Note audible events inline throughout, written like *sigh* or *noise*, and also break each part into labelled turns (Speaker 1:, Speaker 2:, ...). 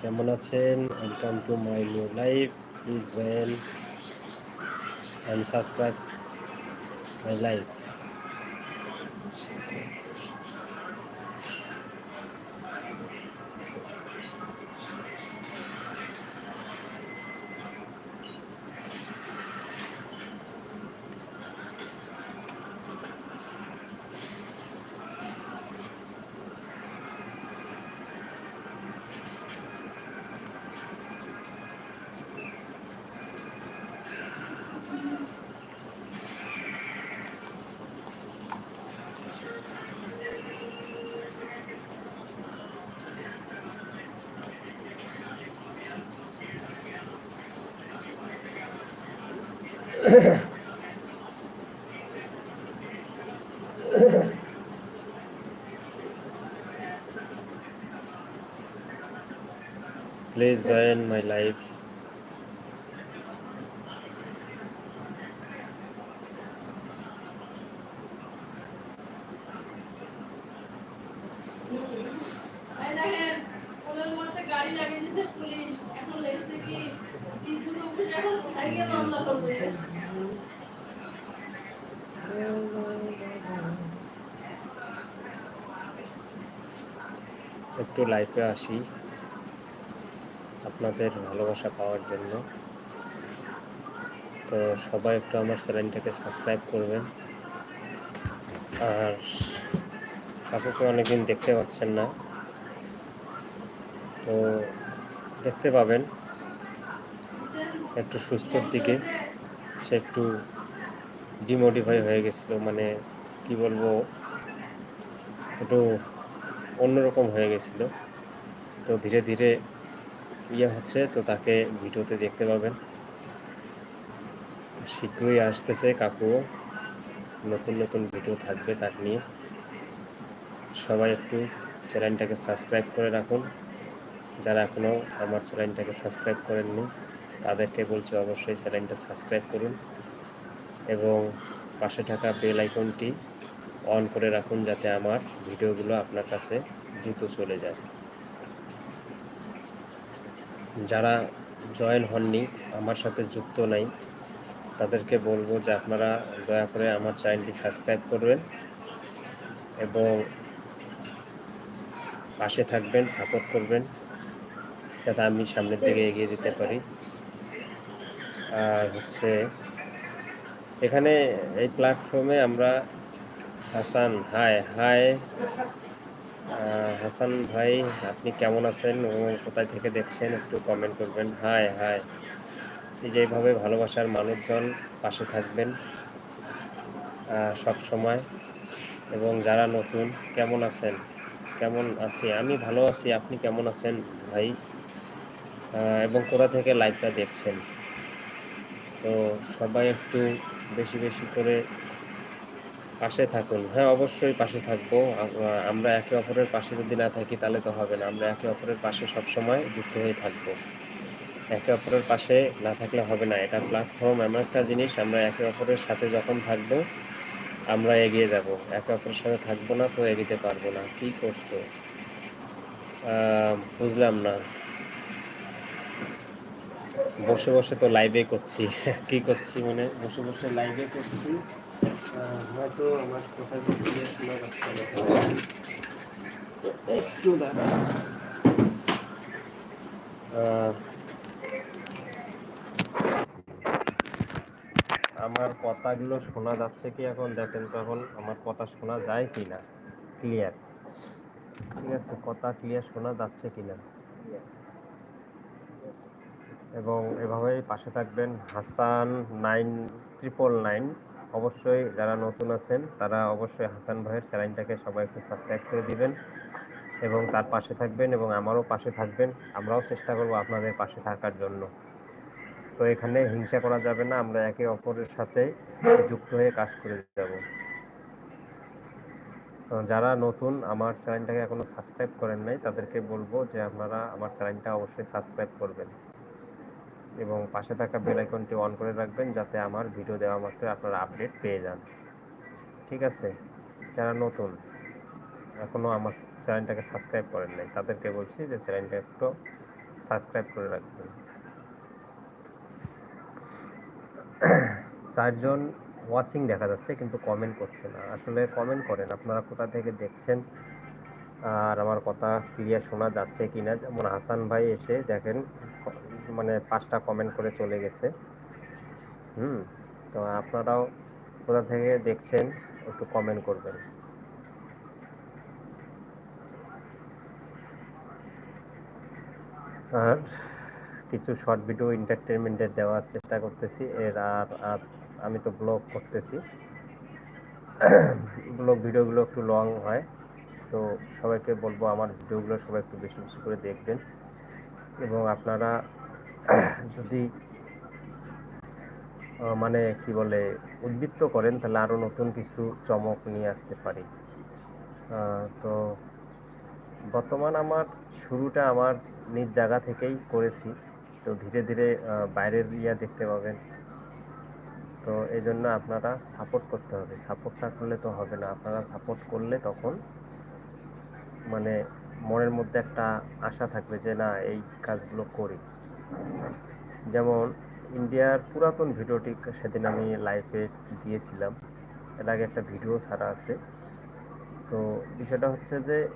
Speaker 1: কেমন আছেন? Welcome to my new life please join and subscribe my life Please join my life. লাইফে আসি, আপনাদের ভালোবাসা পাওয়ার জন্য। তো সবাই একটু আমার চ্যানেলটাকে সাবস্ক্রাইব করবেন। আর কাকুকে অনেকদিন দেখতে পাচ্ছেন না। তো দেখতে পাবেন, একটু সুস্থর দিকে। সে একটু ডিমোটিফাই হয়ে গেছিল মানে কি বলব, একটু অন্যরকম হয়ে গেছিল। তো ধীরে ধীরে ইয়ে হচ্ছে, তো তাকে ভিডিওতে দেখতে পাবেন। শীঘ্রই আসতেছে কাকুও। নতুন নতুন ভিডিও থাকবে তার নিয়ে। সবাই একটু চ্যানেলটাকে সাবস্ক্রাইব করে রাখুন। যারা এখনও আমার চ্যানেলটাকে সাবস্ক্রাইব করেননি, তাদেরকে বলছি অবশ্যই চ্যানেলটা সাবস্ক্রাইব করুন এবং পাশে থাকা বেল আইকনটি অন করে রাখুন যাতে আমার ভিডিওগুলো আপনার কাছে দ্রুত চলে যায়। যারা জয়েন হননি আমার সাথে যুক্ত নাই তাদেরকে বলব যে আপনারা দয়া করে আমার চ্যানেলটি সাবস্ক্রাইব করবেন এবং পাশে থাকবেন সাপোর্ট করবেন যাতে আমি সামনের দিকে এগিয়ে যেতে পারি। আর হচ্ছে এখানে এই প্ল্যাটফর্মে আমরা হাসান হায় আহ, হাসান ভাই, আপনি কেমন আছেন এবং কোথায় থেকে দেখছেন একটু কমেন্ট করবেন। হাই হাই এই যে ভালোবাসার মানুষজন পাশে থাকবেন সব সময়। এবং যারা নতুন, কেমন আছেন? কেমন আছি? আমি ভালো আছি, আপনি কেমন আছেন ভাই? এবং কোথা থেকে লাইভটা দেখছেন? তো সবাই একটু বেশি বেশি করে পাশে থাকুন। হ্যাঁ অবশ্যই পাশে থাকব। আমরা একে অপরের পাশে যদি না থাকি তাহলে তো হবে না। আমরা একে অপরের পাশে সব সময় যুক্ত হয়ে থাকব। একে অপরের পাশে না থাকলে হবে না। এটা প্ল্যাটফর্ম এমন একটা জিনিস। আমরা একে অপরের সাথে যখন থাকব, আমরা এগিয়ে যাব। একে অপরের সাথে থাকব না তো এগিয়ে পারব না। কি করছ? বুঝলাম না। বসে বসে তো লাইভে করছি। *laughs* কি করছি মানে? বসে বসে লাইভে করছি। হয়তো আমার কোথায় করছি শোনা যাচ্ছে না। একটু দাঁড়া আমার কথাগুলো শোনা যাচ্ছে কি এখন? দেখেন তো এখন আমার কথা শোনা যায় কি না? ক্লিয়ার ঠিক আছে কথা ক্লিয়ার শোনা যাচ্ছে কি না? এবং এভাবেই পাশে থাকবেন হাসান নাইন ট্রিপল নাইন অবশ্যই যারা নতুন আছেন, তারা অবশ্যই হাসান ভাইয়ের চ্যানেলটাকে সবাই একটু সাবস্ক্রাইব করে দিবেন এবং তার পাশে থাকবেন এবং আমারও পাশে থাকবেন। আমরাও চেষ্টা করব আপনাদের পাশে থাকার জন্য। তো এখানে হিংসা করা যাবে না, আমরা একে অপরের সাথে যুক্ত হয়ে কাজ করে যাব। যারা নতুন আমার চ্যানেলটাকে এখনও সাবস্ক্রাইব করেন নাই, তাদেরকে বলব যে আপনারা আমার চ্যানেলটা অবশ্যই সাবস্ক্রাইব করবেন। এবং পাশে থাকা বেল আইকনটি অন করে রাখবেন যাতে আমার ভিডিও দেওয়া মাত্র আপনারা আপডেট পেয়ে যান। ঠিক আছে? যারা নতুন, এখনও আমার চ্যানেলটাকে সাবস্ক্রাইব করেন নাই, তাদেরকে বলছি যে চ্যানেলটা একটু সাবস্ক্রাইব করে রাখবেন। *clears throat* চারজন ওয়াচিং দেখা যাচ্ছে, কিন্তু কমেন্ট করছে না। আসলে কমেন্ট করেন, আপনারা কোথা থেকে দেখছেন? আর আমার কথা ক্লিয়ার শোনা যাচ্ছে কিনা? যেমন হাসান ভাই এসে দেখেন ক- মানে পাঁচটা কমেন্ট করে চলে গেছে। হুম। তো আপনারাও কোথা থেকে দেখছেন একটু কমেন্ট করবেন। আর কিছু শর্ট ভিডিও এন্টারটেনমেন্টের দেওয়ার চেষ্টা করতেছি। এর আর আর আমি তো ব্লগ করতেছি। ব্লগ ভিডিওগুলো একটু লং হয়। তো সবাইকে বলব আমার ভিডিওগুলো সবাই একটু বেশি বেশি করে দেখবেন। এবং আপনারা যদি মানে কি বলে, উদ্বৃত্ত করেন, তাহলে আরও নতুন কিছু চমক নিয়ে আসতে পারি। তো বর্তমান আমার শুরুটা আমার নিজ জায়গা থেকেই করেছি। তো ধীরে ধীরে বাইরের ইয়া দেখতে পাবেন। তো এই জন্য আপনারা সাপোর্ট করতে হবে। সাপোর্ট না করলে তো হবে না। আপনারা সাপোর্ট করলে তখন মানে মনের মধ্যে একটা আশা থাকবে যে, না, এই কাজগুলো করি। যেমন ইন্ডিয়ার পুরাতন ভিডিওটি সেদিন আমি লাইভে দিয়েছিলাম। এর আগে একটা ভিডিও ছাড়া আছে। তো বিষয়টা হচ্ছে যে,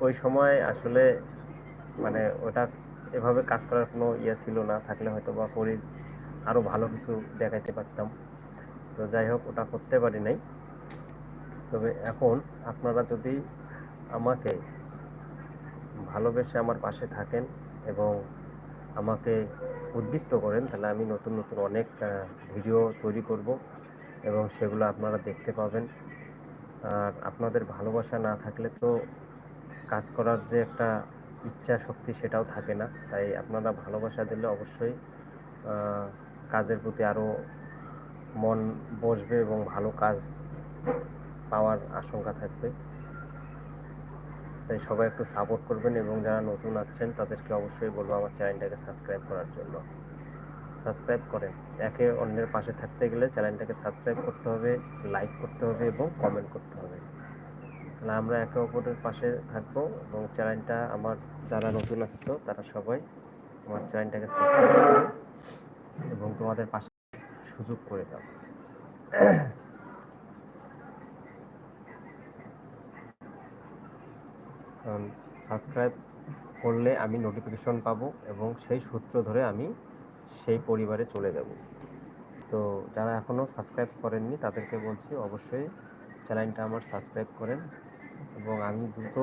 Speaker 1: ওই সময় আসলে মানে ওটা এভাবে কাজ করার কোনো ইয়ে ছিল না। থাকলে হয়তো বা করি আরও ভালো কিছু দেখাইতে পারতাম। তো যাই হোক, ওটা করতে পারি নাই। তবে এখন আপনারা যদি আমাকে ভালোবেসে আমার পাশে থাকেন এবং আমাকে উদ্বৃত্ত করেন, তাহলে আমি নতুন নতুন অনেক ভিডিও তৈরি করব এবং সেগুলো আপনারা দেখতে পাবেন। আর আপনাদের ভালোবাসা না থাকলে তো কাজ করার যে একটা ইচ্ছা শক্তি সেটাও থাকে না। তাই আপনারা ভালোবাসা দিলে অবশ্যই কাজের প্রতি আরও মন বসবে এবং ভালো কাজ পাওয়ার আশঙ্কা থাকবে। তাই সবাই একটু সাপোর্ট করবেন এবং যারা নতুন আছেন, তাদেরকে অবশ্যই বলব আমার চ্যানেলটাকে সাবস্ক্রাইব করার জন্য। সাবস্ক্রাইব করেন। একে অন্যের পাশে থাকতে গেলে চ্যানেলটাকে সাবস্ক্রাইব করতে হবে লাইক করতে হবে এবং কমেন্ট করতে হবে। তাহলে আমরা একে অপরের পাশে থাকব এবং চ্যানেলটা আমার যারা নতুন আসছো, তারা সবাই আমার চ্যানেলটাকে সাবস্ক্রাইব করবে এবং তোমাদের পাশে সুযোগ করে দাও। কারণ সাবস্ক্রাইব করলে আমি নোটিফিকেশন পাবো এবং সেই সূত্র ধরে আমি সেই পরিবারে চলে যাব। তো যারা এখনও সাবস্ক্রাইব করেননি তাদেরকে বলছি অবশ্যই চ্যানেলটা আমার সাবস্ক্রাইব করেন এবং আমি দ্রুত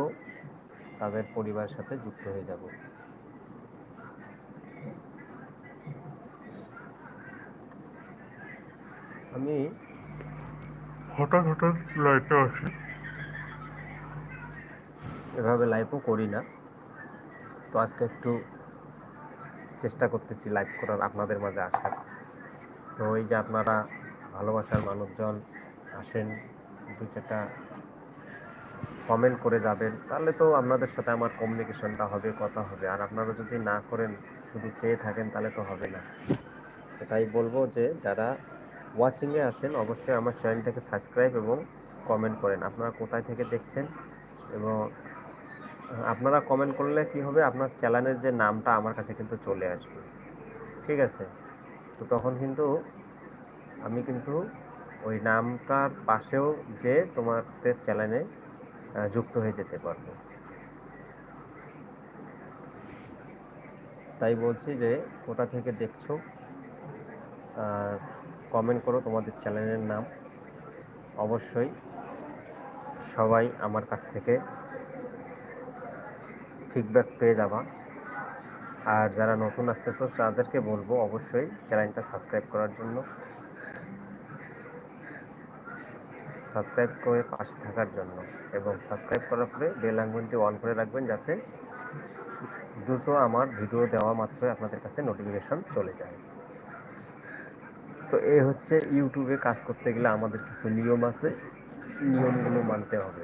Speaker 1: তাদের পরিবারের সাথে যুক্ত হয়ে যাব। আমি হঠাৎ হঠাৎ লাইটে আসি। এভাবে লাইভও করি না। তো আজকে একটু চেষ্টা করতেছি লাইভ করার, আপনাদের মাঝে আসার। তো এই যে আপনারা ভালোবাসার মানুষজন আসেন, দু চারটা কমেন্ট করে যাবেন, তাহলে তো আপনাদের সাথে আমার কমিউনিকেশনটা হবে, কথা হবে। আর আপনারা যদি না করেন, শুধু চেয়ে থাকেন, তাহলে তো হবে না। তাই বলব যে, যারা ওয়াচিংয়ে আসেন, অবশ্যই আমার চ্যানেলটাকে সাবস্ক্রাইব এবং কমেন্ট করেন। আপনারা কোথায় থেকে দেখছেন? এবং আপনারা কমেন্ট করলে কি হবে? আপনার চ্যানেলের যে নামটা আমার কাছে কিন্তু চলে আসবে। ঠিক আছে? তো তখন কিন্তু আমি কিন্তু ওই নামটার পাশেও যে তোমাদের চ্যানেলে যুক্ত হয়ে যেতে পারব। তাই বলছি যে, কোথা থেকে দেখছ কমেন্ট করো তোমাদের চ্যানেলের নাম। অবশ্যই সবাই আমার কাছ থেকে ফিডব্যাক পেয়ে যাবা। আর যারা নতুন আসতে তো তাদেরকে বলব অবশ্যই চ্যানেলটা সাবস্ক্রাইব করার জন্য। সাবস্ক্রাইব করে পাশে থাকার জন্য এবং সাবস্ক্রাইব করার পরে বেল আঙ্গুলটি অন করে রাখবেন যাতে দ্রুত আমার ভিডিও দেওয়া মাত্রই আপনাদের কাছে নোটিফিকেশন চলে যায়। তো এই হচ্ছে ইউটিউবে কাজ করতে গেলে আমাদের কিছু নিয়ম আছে। নিয়মগুলো মানতে হবে।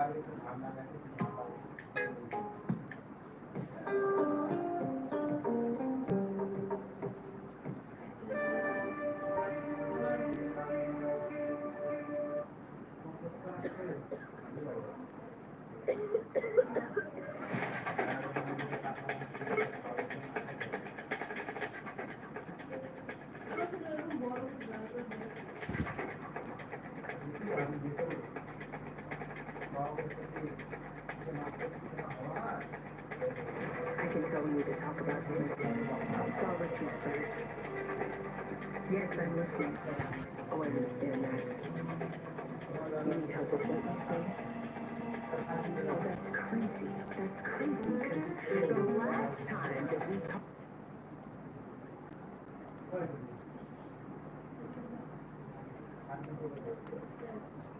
Speaker 2: वाले को
Speaker 3: भावना करके We need to talk about this. I'll let you start. Yes, I'm listening. Oh, I understand that. You need help with what you say? Oh, that's crazy. That's crazy, because the last time that we talked...
Speaker 4: Thank you.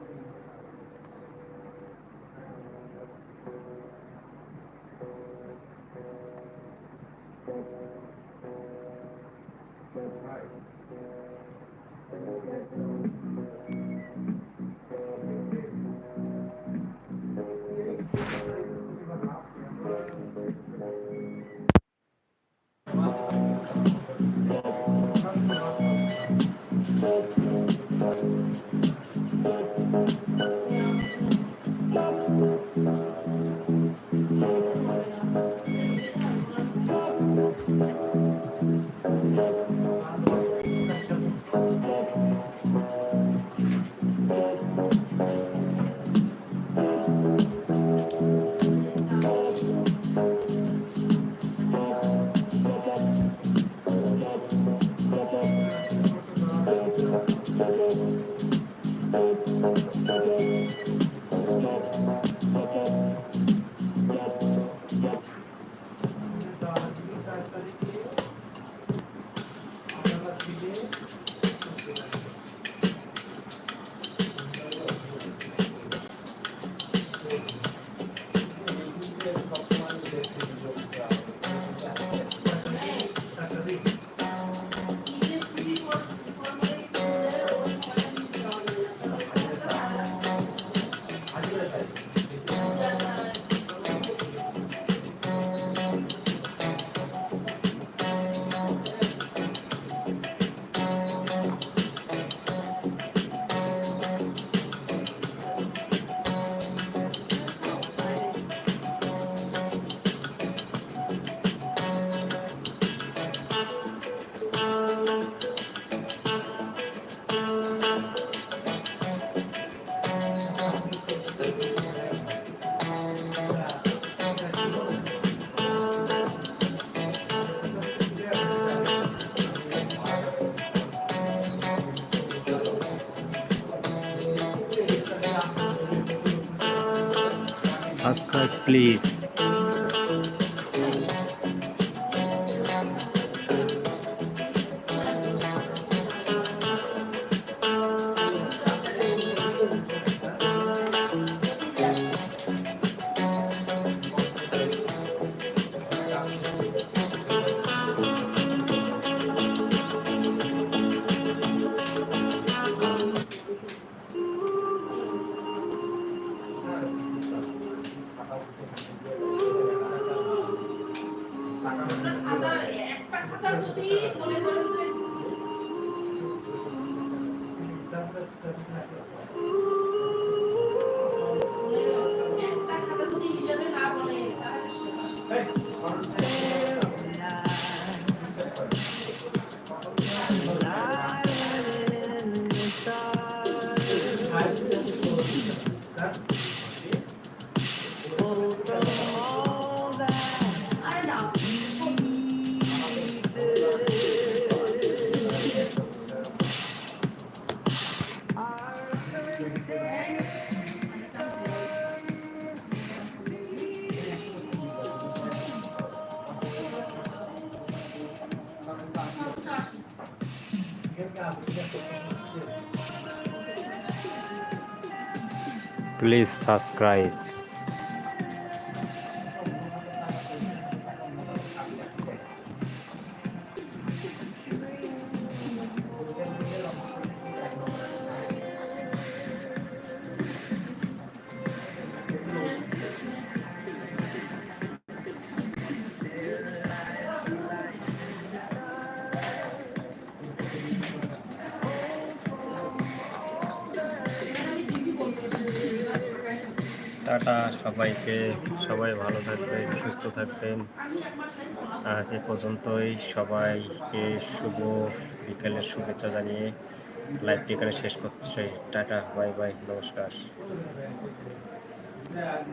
Speaker 4: Please
Speaker 2: খাতা
Speaker 1: please subscribe tata, সবাইকে, সবাই ভালো থাকবেন, সুস্থ থাকবেন। আজ এ পর্যন্তই, সবাইকে শুভ বিকেলের শুভেচ্ছা জানিয়ে লাইভটি এখানে শেষ করছে। টাটা, বাই বাই, নমস্কার।